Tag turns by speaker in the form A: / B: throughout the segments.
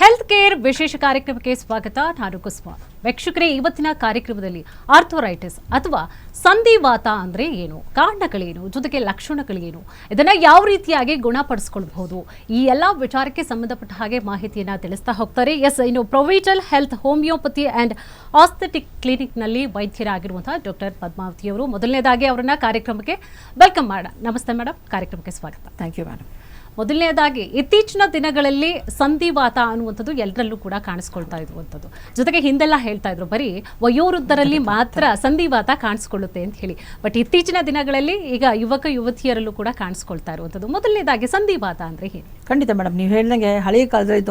A: Health care ವಿಶೇಷ ಕಾರ್ಯಕ್ರಮಕ್ಕೆ ಸ್ವಾಗತ. ನಾನು ಕುಸುಮ. ವೀಕ್ಷಕರೇ, ಇವತ್ತಿನ ಕಾರ್ಯಕ್ರಮದಲ್ಲಿ ಆರ್ಥೋರೈಟಿಸ್ ಅಥವಾ ಸಂಧಿವಾತ ಅಂದರೆ ಏನು? ಕಾರಣಗಳೇನು? ಜೊತೆಗೆ ಲಕ್ಷಣಗಳೇನು? ಇದನ್ನು ಯಾವ ರೀತಿಯಾಗಿ ಗುಣಪಡಿಸ್ಕೊಳ್ಬಹುದು? ಈ ಎಲ್ಲ ವಿಚಾರಕ್ಕೆ ಸಂಬಂಧಪಟ್ಟ ಹಾಗೆ ಮಾಹಿತಿಯನ್ನು ತಿಳಿಸ್ತಾ ಹೋಗ್ತಾರೆ. ಎಸ್ ಇನ್ನು Provital health homeopathy and aesthetic ಕ್ಲಿನಿಕ್ನಲ್ಲಿ ವೈದ್ಯರಾಗಿರುವಂತಹ ಡಾಕ್ಟರ್ ಪದ್ಮಾವತಿಯವರು. ಮೊದಲನೇದಾಗಿ ಅವರನ್ನು ಕಾರ್ಯಕ್ರಮಕ್ಕೆ ವೆಲ್ಕಮ್ ಮಾಡೋಣ ನಮಸ್ತೆ ಮೇಡಮ್ ಕಾರ್ಯಕ್ರಮಕ್ಕೆ ಸ್ವಾಗತ.
B: ಥ್ಯಾಂಕ್ ಯು ಮೇಡಮ್
A: ಮೊದಲನೇದಾಗಿ ಇತ್ತೀಚಿನ ದಿನಗಳಲ್ಲಿ ಸಂಧಿವಾತ ಅನ್ನುವಂಥದ್ದು ಎಲ್ಲರಲ್ಲೂ ಕೂಡ ಕಾಣಿಸ್ಕೊಳ್ತಾ ಇರುವಂಥದ್ದು. ಜೊತೆಗೆ ಹಿಂದೆಲ್ಲ ಹೇಳ್ತಾ ಇದ್ರು, ಬರೀ ವಯೋವೃದ್ಧರಲ್ಲಿ ಮಾತ್ರ ಸಂಧಿವಾತ ಕಾಣಿಸ್ಕೊಳ್ಳುತ್ತೆ ಅಂತ ಹೇಳಿ. ಬಟ್ ಇತ್ತೀಚಿನ ದಿನಗಳಲ್ಲಿ ಈಗ ಯುವಕ, ಯುವತಿಯರಲ್ಲೂ ಕೂಡ ಕಾಣಿಸ್ಕೊಳ್ತಾ ಇರುವಂಥದ್ದು. ಮೊದಲನೇದಾಗಿ ಸಂಧಿವಾತ ಅಂದ್ರೆ ಏನು
B: ಖಂಡಿತ ಮೇಡಮ್ ನೀವು ಹೇಳಿದಂಗೆ ಹಳೆಯ ಕಾಲದಲ್ಲಿ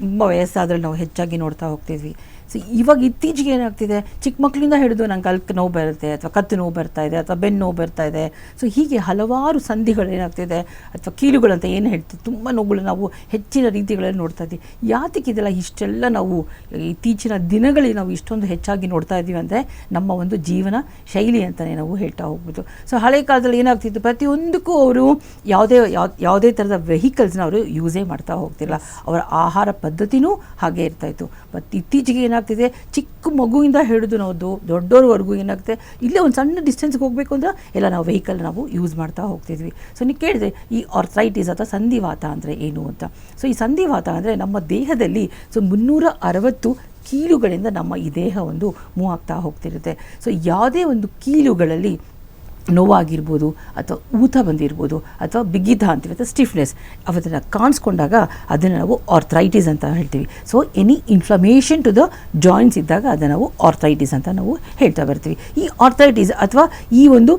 B: ತುಂಬ ವಯಸ್ಸಾದ್ರಲ್ಲಿ ನಾವು ಹೆಚ್ಚಾಗಿ ನೋಡ್ತಾ ಹೋಗ್ತಿದ್ವಿ. ಸೊ ಇವಾಗ ಇತ್ತೀಚೆಗೆ ಏನಾಗ್ತಿದೆ? ಚಿಕ್ಕ ಮಕ್ಕಳಿಂದ ಹಿಡಿದು ನಂಗೆ ಕಲ್ಕ್ ನೋವು ಬರುತ್ತೆ ಅಥವಾ ಕತ್ತು ನೋವು ಬರ್ತಾ ಇದೆ ಅಥವಾ ಬೆನ್ನು ನೋವು ಬರ್ತಾ ಇದೆ. ಸೊ ಹೀಗೆ ಹಲವಾರು ಸಂಧಿಗಳು ಏನಾಗ್ತಿದೆ? ಅಥವಾ ಕೀಲುಗಳಂತ ಏನು ಹೇಳ್ತೀವಿ? ತುಂಬ ನೋವುಗಳು ನಾವು ಹೆಚ್ಚಿನ ರೀತಿಗಳಲ್ಲಿ ನೋಡ್ತಾ ಇದ್ದೀವಿ. ಯಾತಕ್ಕೆ ಇದೆಲ್ಲ ಇಷ್ಟೆಲ್ಲ ನಾವು ಇತ್ತೀಚಿನ ದಿನಗಳಲ್ಲಿ ನಾವು ಇಷ್ಟೊಂದು ಹೆಚ್ಚಾಗಿ ನೋಡ್ತಾ ಇದ್ದೀವಿ ಅಂದರೆ ನಮ್ಮ ಒಂದು ಜೀವನ ಶೈಲಿ ಅಂತಲೇ ನಾವು ಹೇಳ್ತಾ ಹೋಗ್ಬೋದು. ಸೊ ಹಳೆ ಕಾಲದಲ್ಲಿ ಏನಾಗ್ತಿತ್ತು? ಪ್ರತಿಯೊಂದಕ್ಕೂ ಅವರು ಯಾವುದೇ ಯಾವ ಯಾವುದೇ ಥರದ ವೆಹಿಕಲ್ಸ್ನ ಅವರು ಯೂಸೇ ಮಾಡ್ತಾ ಹೋಗ್ತಿಲ್ಲ ಅವರ ಆಹಾರ ಪದ್ಧತಿನೂ ಹಾಗೆ ಇರ್ತಾ ಇತ್ತು. ಮತ್ತು ಇತ್ತೀಚೆಗೆ ಏನಾಗ್ತಿದೆ? ಚಿಕ್ಕ ಮಗುವಿಂದ ಹಿಡಿದು ನಾವು ದೊಡ್ಡೋರ್ವರೆಗೂ ಏನಾಗ್ತದೆ? ಇಲ್ಲೇ ಒಂದು ಸಣ್ಣ ಡಿಸ್ಟೆನ್ಸ್ಗೆ ಹೋಗಬೇಕು ಅಂದ್ರೆ ಎಲ್ಲ ನಾವು ವೆಹಿಕಲ್ ನಾವು ಯೂಸ್ ಮಾಡ್ತಾ ಹೋಗ್ತಿದ್ವಿ. ಸೊ ನೀವು ಕೇಳಿದೆ ಈ ಆರ್ಥ್ರೈಟಿಸ್ ಅಥವಾ ಸಂಧಿವಾತ ಅಂದರೆ ಏನು ಅಂತ? ಸೊ ಈ ಸಂಧಿವಾತ ಅಂದರೆ ನಮ್ಮ ದೇಹದಲ್ಲಿ ಸೊ ಮುನ್ನೂರ ಅರವತ್ತು ಕೀಲುಗಳಿಂದ ನಮ್ಮ ಈ ದೇಹ ಒಂದು ಮೂವ್ ಆಗ್ತಾ ಹೋಗ್ತಿರುತ್ತೆ. ಸೊ ಯಾವುದೇ ಒಂದು ಕೀಲುಗಳಲ್ಲಿ ನೋವಾಗಿರ್ಬೋದು ಅಥವಾ ಊತ ಬಂದಿರ್ಬೋದು ಅಥವಾ ಬಿಗಿತ ಅಂತೀವಿ ಅಥವಾ ಸ್ಟಿಫ್ನೆಸ್ ಅವತ್ತನ್ನು ಕಾಣಿಸ್ಕೊಂಡಾಗ ಅದನ್ನು ನಾವು ಆರ್ಥ್ರೈಟಿಸ್ ಅಂತ ಹೇಳ್ತೀವಿ. So any inflammation to the joints ಇದ್ದಾಗ ಅದನ್ನು ನಾವು ಆರ್ಥ್ರೈಟಿಸ್ ಅಂತ ನಾವು ಹೇಳ್ತಾ ಬರ್ತೀವಿ. ಈ ಆರ್ಥ್ರೈಟಿಸ್ ಅಥವಾ ಈ ಒಂದು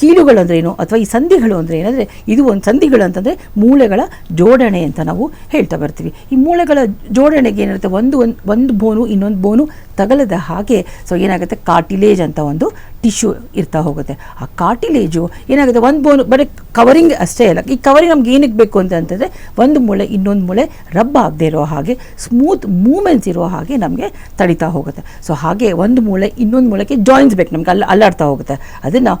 B: ಕೀಲುಗಳು ಅಂದ್ರೆ ಏನು ಅಥವಾ ಈ ಸಂಧಿಗಳು ಅಂದರೆ ಏನಂದರೆ, ಇದು ಒಂದು ಸಂಧಿಗಳು ಅಂತಂದರೆ ಮೂಳೆಗಳ ಜೋಡಣೆ ಅಂತ ನಾವು ಹೇಳ್ತಾ ಬರ್ತೀವಿ. ಈ ಮೂಳೆಗಳ ಜೋಡಣೆಗೆ ಏನಿರುತ್ತೆ? ಒಂದು ಒಂದು ಒಂದು ಬೋನು, ಇನ್ನೊಂದು ಬೋನು ತಗಲದ ಹಾಗೆ ಸೊ ಏನಾಗುತ್ತೆ? ಕಾರ್ಟಿಲೇಜ್ ಅಂತ ಒಂದು ಟಿಶ್ಯೂ ಇರ್ತಾ ಹೋಗುತ್ತೆ. ಆ ಕಾರ್ಟಿಲೇಜು ಏನಾಗುತ್ತೆ? ಒಂದು ಬೋನು, ಬರೀ ಕವರಿಂಗ್ ಅಷ್ಟೇ ಅಲ್ಲ, ಈ ಕವರಿಂಗ್ ನಮ್ಗೆ ಏನಕ್ಕೆ ಬೇಕು ಅಂತ ಅಂತಂದರೆ, ಒಂದು ಮೂಳೆ, ಇನ್ನೊಂದು ಮೂಳೆ ರಬ್ ಆಗದೆ ಇರೋ ಹಾಗೆ ಸ್ಮೂತ್ ಮೂಮೆಂಟ್ಸ್ ಇರೋ ಹಾಗೆ ನಮಗೆ ತಡಿತಾ ಹೋಗುತ್ತೆ. ಸೊ ಹಾಗೆ ಒಂದು ಮೂಳೆ, ಇನ್ನೊಂದು ಮೂಳೆಗೆ ಜಾಯಿನ್ಸ್ ಬೇಕು ನಮ್ಗೆ ಅಲ್ಲಿ ಅಲ್ಲಾಡ್ತಾ ಹೋಗುತ್ತೆ. ಅದನ್ನು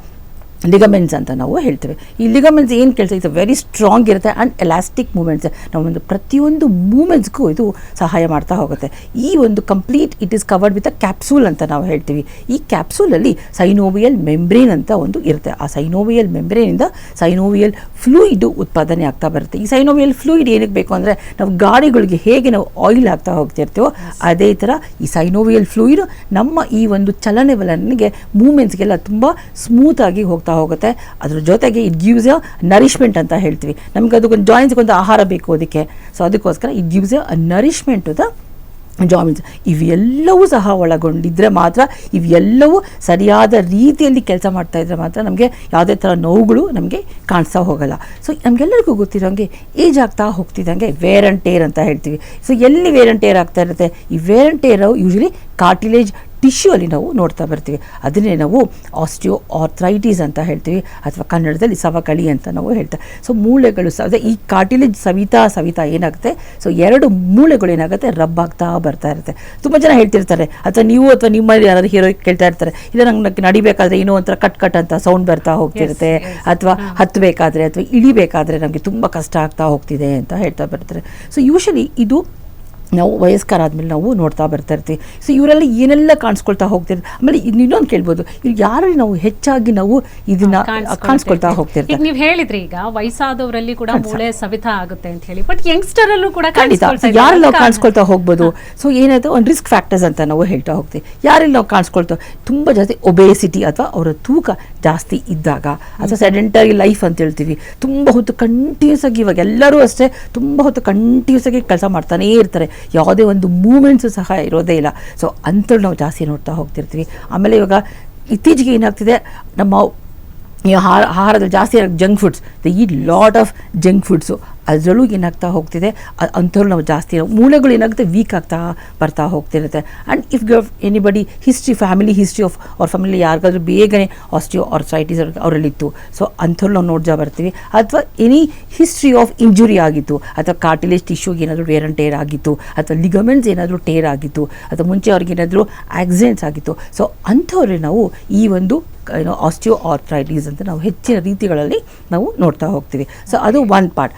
B: ಲಿಗಮೆಂಟ್ಸ್ ಅಂತ ನಾವು ಹೇಳ್ತೇವೆ. ಈ ಲಿಗಮೆಂಟ್ಸ್ ಏನು ಕೆಲಸ ಇಟ್ಸ್ ವೆರಿ ಸ್ಟ್ರಾಂಗ್ ಇರುತ್ತೆ ಆ್ಯಂಡ್ ಎಲಾಸ್ಟಿಕ್ ಮೂಮೆಂಟ್ಸ್ ನಾವೊಂದು ಪ್ರತಿಯೊಂದು ಮೂಮೆಂಟ್ಸ್ಗೂ ಇದು ಸಹಾಯ ಮಾಡ್ತಾ ಹೋಗುತ್ತೆ. ಈ ಒಂದು complete it is covered with a capsule ಅಂತ ನಾವು ಹೇಳ್ತೀವಿ. ಈ ಕ್ಯಾಪ್ಸೂಲಲ್ಲಿ ಸೈನೋವಿಯಲ್ ಮೆಂಬ್ರೇನ್ ಅಂತ ಒಂದು ಇರುತ್ತೆ. ಆ ಸೈನೋವಿಯಲ್ ಮೆಂಬ್ರೇನಿಂದ ಸೈನೋವಿಯಲ್ ಫ್ಲೂಯಿಡ್ ಉತ್ಪಾದನೆ ಆಗ್ತಾ ಬರುತ್ತೆ. ಈ ಸೈನೋವಿಯಲ್ ಫ್ಲೂಯಿಡ್ ಏನಕ್ಕೆ ಬೇಕು ಅಂದರೆ ನಾವು ಗಾಡಿಗಳಿಗೆ ಹೇಗೆ ನಾವು ಆಯಿಲ್ ಹಾಕ್ತಾ ಹೋಗ್ತಿರ್ತೀವೋ ಅದೇ ಥರ ಈ ಸೈನೋವಿಯಲ್ ಫ್ಲೂಯಿಡ್ ನಮ್ಮ ಈ ಒಂದು ಚಲನೆವಲನಿಗೆ ಮೂಮೆಂಟ್ಸ್ಗೆಲ್ಲ ತುಂಬ ಸ್ಮೂತಾಗಿ ಹೋಗ್ತಾ ಹೋಗುತ್ತೆ. ಅದ್ರ ಜೊತೆಗೆ ಇಟ್ ಗಿವ್ಸ್ ಅ ನರಿಷ್ಮೆಂಟ್ ಅಂತ ಹೇಳ್ತೀವಿ. ನಮ್ಗೆ ಅದಕ್ಕೊಂದು ಜಾಯಿಂಟ್ಸ್ಗೆ ಒಂದು ಆಹಾರ ಬೇಕು ಅದಕ್ಕೆ. ಸೊ ಅದಕ್ಕೋಸ್ಕರ it gives a nourishment to the joints ಇವೆಲ್ಲವೂ ಸಹ ಒಳಗೊಂಡಿದ್ದರೆ ಮಾತ್ರ, ಇವೆಲ್ಲವೂ ಸರಿಯಾದ ರೀತಿಯಲ್ಲಿ ಕೆಲಸ ಮಾಡ್ತಾ ಇದ್ದರೆ ಮಾತ್ರ ನಮಗೆ ಯಾವುದೇ ಥರ ನೋವುಗಳು ನಮಗೆ ಕಾಣಿಸ್ತಾ ಹೋಗಲ್ಲ. ಸೊ ನಮಗೆಲ್ಲರಿಗೂ ಗೊತ್ತಿರೋಂಗೆ ಏಜ್ ಆಗ್ತಾ ಹೋಗ್ತಿದ್ದಂಗೆ ವೇರ್ ಆ್ಯಂಡ್ ಟೇರ್ ಅಂತ ಹೇಳ್ತೀವಿ. ಸೊ ಎಲ್ಲಿ ವೇರ್ ಆ್ಯಂಡ್ ಟೇರ್ ಆಗ್ತಾ ಇರುತ್ತೆ? ಈ wear and tear usually cartilage tissue ಅಲ್ಲಿ ನಾವು ನೋಡ್ತಾ ಬರ್ತೀವಿ. ಅದನ್ನೇ ನಾವು ಆಸ್ಟಿಯೋ ಆರ್ಥ್ರೈಟಿಸ್ ಅಂತ ಹೇಳ್ತೀವಿ ಅಥವಾ ಕನ್ನಡದಲ್ಲಿ ಸವಕಳಿ ಅಂತ ನಾವು ಹೇಳ್ತಾ ಸೊ ಮೂಳೆಗಳು ಸ ಅದೇ ಈ ಕಾಟಿಲಿ ಸವಿತಾ ಸವಿತಾ ಏನಾಗುತ್ತೆ? ಸೊ ಎರಡು ಮೂಳೆಗಳು ಏನಾಗುತ್ತೆ? ರಬ್ ಆಗ್ತಾ ಬರ್ತಾ ಇರುತ್ತೆ. ತುಂಬ ಜನ ಹೇಳ್ತಿರ್ತಾರೆ ಅಥವಾ ನೀವು ಅಥವಾ ನಿಮ್ಮಲ್ಲಿ ಯಾರಾದ್ರು ಹೀರೋ ಕೇಳ್ತಾ ಇರ್ತಾರೆ ಇಲ್ಲ ನಂಗೆ ನಡಿಬೇಕಾದ್ರೆ ಏನೋ ಒಂಥರ ಕಟ್ ಕಟ್ ಅಂತ ಸೌಂಡ್ ಬರ್ತಾ ಹೋಗ್ತಿರುತ್ತೆ ಅಥವಾ ಹತ್ತಬೇಕಾದ್ರೆ ಅಥವಾ ಇಳಿಬೇಕಾದ್ರೆ ನಮಗೆ ತುಂಬ ಕಷ್ಟ ಆಗ್ತಾ ಹೋಗ್ತಿದೆ ಅಂತ ಹೇಳ್ತಾ ಬರ್ತಾರೆ. ಸೊ ಯೂಶಲಿ ಇದು ನಾವು ವಯಸ್ಕರಾದ್ಮೇಲೆ ನಾವು ನೋಡ್ತಾ ಬರ್ತಾ ಇರ್ತೀವಿ. ಸೊ ಇವರೆಲ್ಲ ಏನೆಲ್ಲ ಕಾಣಿಸ್ಕೊಳ್ತಾ ಹೋಗ್ತಿರ್ತೀವಿ ಆಮೇಲೆ ಇನ್ನು ಇನ್ನೊಂದು ಕೇಳ್ಬೋದು. ಇವ್ರು ಯಾರಲ್ಲಿ ನಾವು ಹೆಚ್ಚಾಗಿ ನಾವು ಇದನ್ನ ಕಾಣಿಸ್ಕೊಳ್ತಾ
A: ಈಗ
B: ಹೋಗ್ತಿರ್ತಾರೆ.
A: ನೀವು ಹೇಳಿದ್ರಿ ಈಗ ವಯಸ್ಸಾದವರಲ್ಲಿ ಕೂಡ ಮೂಳೆ ಸವಿತ ಆಗುತ್ತೆ ಅಂತ ಹೇಳಿ. ಬಟ್ ಯಂಗ್ಸ್ಟರ್ ಅಲ್ಲೂ ಕೂಡ
B: ಖಂಡಿತ. ಯಾರಲ್ಲಿ ನಾವು ಕಾಣಿಸ್ಕೊಳ್ತಾ ಹೋಗ್ಬೋದು? ಸೊ ಏನಾಯ್ತು? ಒಂದು ರಿಸ್ಕ್ ಫ್ಯಾಕ್ಟರ್ಸ್ ಅಂತ ನಾವು ಹೇಳ್ತಾ ಹೋಗ್ತೀವಿ. ಯಾರಲ್ಲಿ ನಾವು ಕಾಣಿಸ್ಕೊಳ್ತಾ ತುಂಬ ಜಾಸ್ತಿ ಒಬೇಸಿಟಿ ಅಥವಾ ಅವರ ತೂಕ ಜಾಸ್ತಿ ಇದ್ದಾಗ ಅಥವಾ ಸೆಡೆಂಟರಿ ಲೈಫ್ ಅಂತ ಹೇಳ್ತೀವಿ. ತುಂಬ ಹೊತ್ತು ಕಂಟಿನ್ಯೂಸ್ ಆಗಿ ಇವಾಗ ಎಲ್ಲರೂ ಅಷ್ಟೇ ತುಂಬ ಹೊತ್ತು ಕಂಟಿನ್ಯೂಸ್ ಆಗಿ ಕೆಲಸ ಮಾಡ್ತಾನೇ ಇರ್ತಾರೆ. ಯಾವುದೇ ಒಂದು ಮೂಮೆಂಟ್ಸು ಸಹ ಇರೋದೇ ಇಲ್ಲ. ಸೊ ಅಂಥವ್ರು ನಾವು ಜಾಸ್ತಿ ನೋಡ್ತಾ ಹೋಗ್ತಿರ್ತೀವಿ. ಆಮೇಲೆ ಇವಾಗ ಇತ್ತೀಚೆಗೆ ಏನಾಗ್ತಿದೆ? ನಮ್ಮ ಈ ಆಹಾರ ಆಹಾರದಲ್ಲಿ ಜಾಸ್ತಿ ಜಂಕ್ ಫುಡ್ಸ್ ದ ಈ ಲಾಟ್ ಆಫ್ ಜಂಕ್ ಫುಡ್ಸು ಅದರಲ್ಲೂ ಏನಾಗ್ತಾ ಹೋಗ್ತಿದೆ ಅಂಥವ್ರು ನಾವು ಜಾಸ್ತಿ ಮೂಳೆಗಳು ಏನಾಗುತ್ತೆ ವೀಕ್ ಆಗ್ತಾ ಬರ್ತಾ ಹೋಗ್ತಿರುತ್ತೆ. And if you anybody history family history of ಅವ್ರ ಫ್ಯಾಮಿಲಿ ಯಾರಿಗಾದ್ರೂ ಬೇಗನೆ ಆಸ್ಟಿಯೋ ಆರ್ಥ್ರೈಟಿಸ್ ಅವರಲ್ಲಿತ್ತು. ಸೊ ಅಂಥವ್ರು ನಾವು ನೋಡ್ತಾ ಬರ್ತೀವಿ. ಅಥವಾ ಎನಿ ಹಿಸ್ಟ್ರಿ ಆಫ್ ಇಂಜುರಿ ಆಗಿತ್ತು, ಅಥವಾ ಕಾರ್ಟಿಲೇಜ್ ಟಿಶ್ಯೂಗೆ ಏನಾದರೂ ವೇರ್ ಆ್ಯಂಡ್ ಟೇರ್ ಆಗಿತ್ತು, ಅಥವಾ ಲಿಗಮೆಂಟ್ಸ್ ಏನಾದರೂ ಟೇರ್ ಆಗಿತ್ತು, ಅಥವಾ ಮುಂಚೆ ಅವ್ರಿಗೇನಾದರೂ ಆಕ್ಸಿಡೆಂಟ್ಸ್ ಆಗಿತ್ತು. ಸೊ ಅಂಥವ್ರಿಗೆ ನಾವು ಈ ಒಂದು ಏನೋ ಆಸ್ಟಿಯೋ ಆರ್ಥ್ರೈಟಿಸ್ ಅಂತ ನಾವು ಹೆಚ್ಚಿನ ರೀತಿಗಳಲ್ಲಿ ನಾವು ನೋಡ್ತಾ ಹೋಗ್ತೀವಿ. ಸೊ ಅದು ಒನ್ ಪಾರ್ಟ್